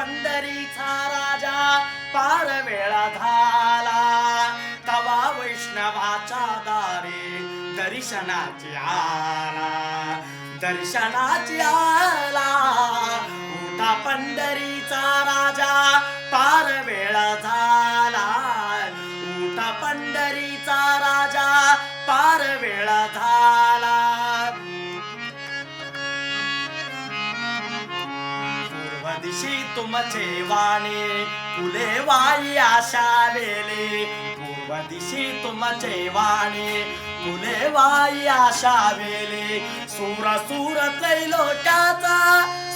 पंढरीचा राजा पार वेळा झाला. तवा वैष्णवाच्या दारे दर्शनाची आला. दर्शनाची आला. उठा पंढरीचा राजा पार वेळा झाला. उठा पंढरीचा राजा पार वेळा झाला. दिशी तुमचे वाणे फुले वाई आशा वेले पूर्व दिशी तुमचे वाणे फुले वाई आशा वेले सूर सूर त्रैलोक्याचा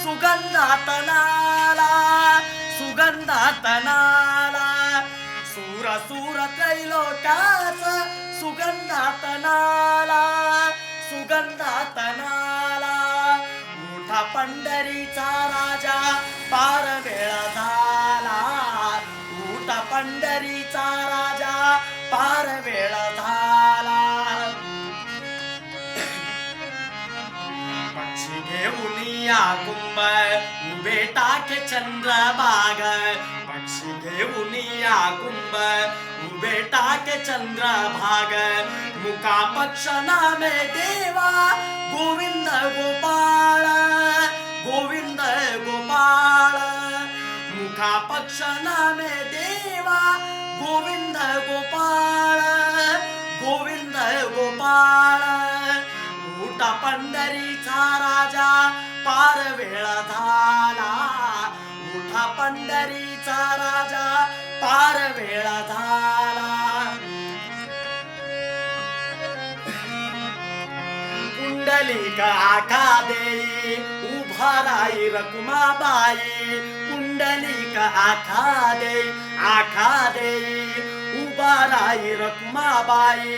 सुगंधात नाला सुगंधात नाला सूर सूर त्रैलोक्याचा सुगंधात नाला सुगंधात नाला मोठा पंढरीचा राजा पार वेळा झाला. मोठा पंढरीचा राजा पार वेळा झाला. पक्षी घेऊन या कुंभ उभे टाके चंद्रभाग पक्षी घेऊन या कुंभ उभे टाके चंद्रभाग मुका पक्ष नामे देवा गोविंद गोपाळ गोविंद गोपाळ। मुखा पक्ष नामे देवा गोविंद गोपाळ गोविंद गोपाळ। मोठा पंढरीचा राजा पार वेळ झाला। पंढरीचा राजा पार वेळा झाला. कुंडलिक आखा देई उभा राई रकुमाबाई कुंडलिक आखा देई आखा देई उभा राई रकुमाबाई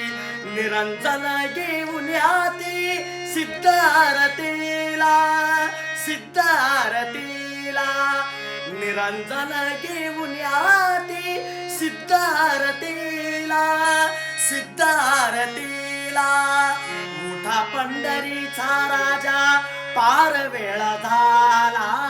निरंजन घेऊन हाती सिद्धारतीला सिद्धारतीला. निरंजन घेऊन हाती सिद्धारतीला सिद्धारतीला मोठा पंढरीचा राजा पार वेळ झाला.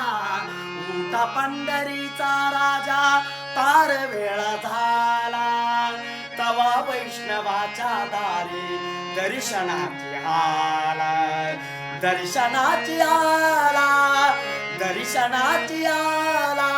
मोठा पंढरीचा राजा पार वेळ झाला. तवा वैष्णवाच्या दारी दर्शनाची आला. दर्शनाची आला. दर्शनाची आला.